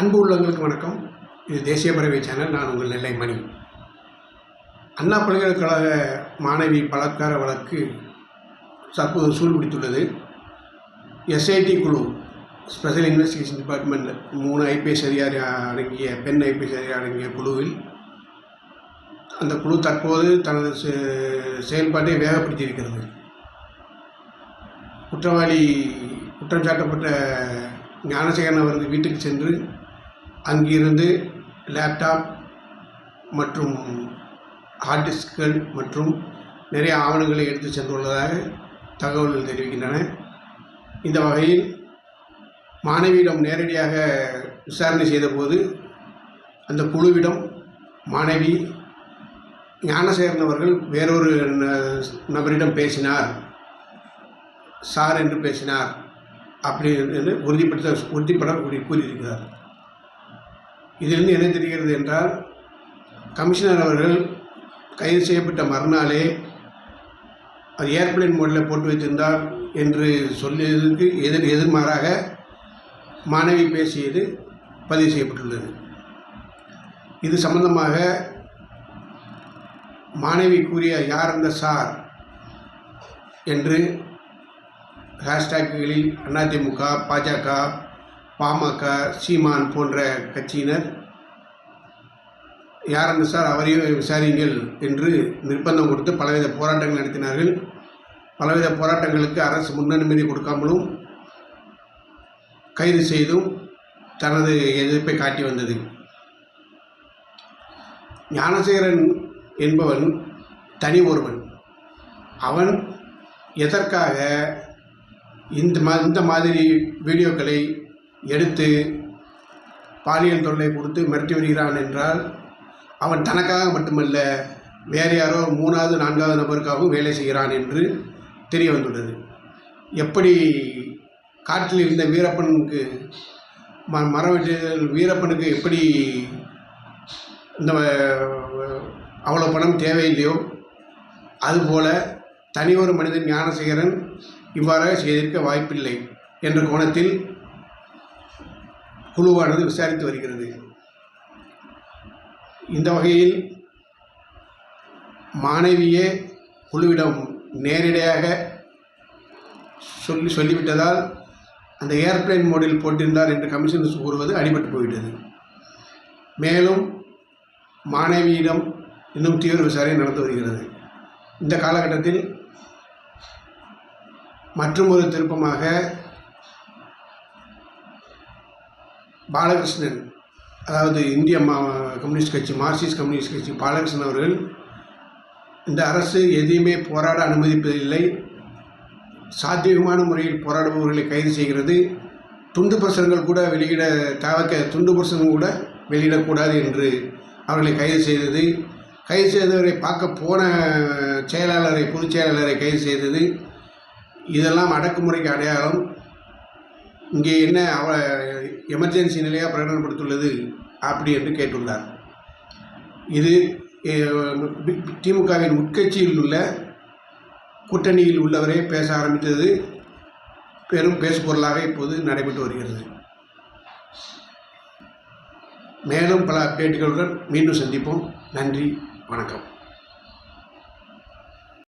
அன்பு உள்ளவங்களுக்கு வணக்கம். இது தேசிய பறவை சேனல். நான் உங்கள் நெல்லை மணி. அண்ணா பல்கலைக்கழக மாணவி பலாத்கார வழக்கு தற்போது சூழ்பிடித்துள்ளது எஸ்ஐடி குழு ஸ்பெஷல் இன்வெஸ்டிகேஷன் டிபார்ட்மெண்ட் மூணு ஐபிஎஸ் அதிகாரி அடங்கிய பெண் ஐபிஎஸ் அதிகாரி அடங்கிய குழுவில் அந்த குழு தற்போது தனது செ- செயல்பாட்டை வேகப்படுத்தியிருக்கிறது. குற்றவாளி குற்றம் சாட்டப்பட்ட ஞானசேகரன் அவரது வீட்டுக்கு சென்று அங்கிருந்து லேப்டாப் மற்றும் ஹார்ட் டிஸ்க்குகள் மற்றும் நிறைய ஆவணங்களை எடுத்து சென்றுள்ளதாக தகவல்கள் தெரிவிக்கின்றன. இந்த வகையில் மாணவியிடம் நேரடியாக விசாரணை செய்தபோது அந்த குழுவிடம் மாணவி ஞானசேகரன் அவர்கள் வேறொரு ந- நபரிடம் பேசினார். சார் என்று பேசினார். அப்படி என்று உறுதிப்படுத்த உறுதிப்பட கூறியிருக்கிறார். இதிலிருந்து என்ன தெரிகிறது என்றால் கமிஷனர் அவர்கள் கைது செய்யப்பட்ட மறுநாளே அது ஏர்பிளைன் மோடில் போட்டு வைத்திருந்தார் என்று சொல்லியதற்கு எதிர் எதிர்மாறாக மாணவி பேசியது பதிவு செய்யப்பட்டுள்ளது. இது சம்பந்தமாக மாணவி கூறிய யார் அந்த சார் என்று ஹேஷ்டேக்குகளில் அதிமுக பாஜக பாமக சீமான் போன்ற கட்சியினர். யார் சார் அவரையும் விசாரியுங்கள் என்று நிர்பந்தம் கொடுத்து பலவித போராட்டங்கள் நடத்தினார்கள். பலவித போராட்டங்களுக்கு அரசு முன்னனுமதி கொடுக்காமலும் கைது செய்தும் தனது எதிர்ப்பை காட்டி வந்தது. ஞானசேகரன் என்பவன் தனி ஒருவன். அவன் எதற்காக இந்த இந்த மாதிரி வீடியோக்களை எடுத்து பாலியல் தொல்லை கொடுத்து மிரட்டி வருகிறான் என்றால் அவன் தனக்காக மட்டுமல்ல வேறு யாரோ மூணாவது நான்காவது நபருக்காகவும் வேலை செய்கிறான் என்று தெரிய வந்துள்ளது. எப்படி காட்டில் இருந்த வீரப்பனுக்கு ம மரம் வீரப்பனுக்கு எப்படி இந்த அவ்வளோ பணம் தேவையில்லையோ அதுபோல் தனி ஒரு மனிதன் ஞானசேகரன் இவ்வாறாக செய்திருக்க வாய்ப்பில்லை என்ற கோணத்தில் குழுவானது விசாரித்து வருகிறது. இந்த வகையில் மாணவியே குழுவிடம் நேரடியாக சொல்லி சொல்லிவிட்டதால் அந்த ஏர்பிளைன் மோடில் போட்டிருந்தார் என்று கமிஷன் கூறுவது அடிபட்டு போயிட்டது. மேலும் மாணவியிடம் இன்னும் தீவிர விசாரணை நடந்து வருகிறது. இந்த காலகட்டத்தில் மற்றும் ஒரு திருப்பமாக பாலகிருஷ்ணன் அதாவது இந்திய மா கம்யூனிஸ்ட் கட்சி மார்க்சிஸ்ட் கம்யூனிஸ்ட் கட்சி பாலகிருஷ்ணன் அவர்கள் இந்த அரசு எதையுமே போராட அனுமதிப்பதில்லை சாத்தியமான முறையில் போராடுபவர்களை கைது செய்கிறது. துண்டு பிரசுரங்கள் கூட வெளியிட தவக்க துண்டு பிரசுரங்கள் கூட வெளியிடக்கூடாது என்று அவர்களை கைது செய்தது. கைது செய்தவரை பார்க்க போன செயலாளரை பொதுச் செயலாளரை கைது செய்தது. இதெல்லாம் அடக்குமுறைக்கு அடையாளம். இங்கே என்ன அவ எமர்ஜென்சி நிலையாக பிரகடனப்படுத்தியுள்ளது அப்படி என்று கேட்டுள்ளார். இது திமுகவின் உட்கட்சியில் உள்ள கூட்டணியில் உள்ளவரே பேச ஆரம்பித்தது. பெரும் பேசுபொருளாக இப்போது நடைபெற்று வருகிறது. மேலும் பல அப்டேட்டுகளுடன் மீண்டும் சந்திப்போம். நன்றி வணக்கம்.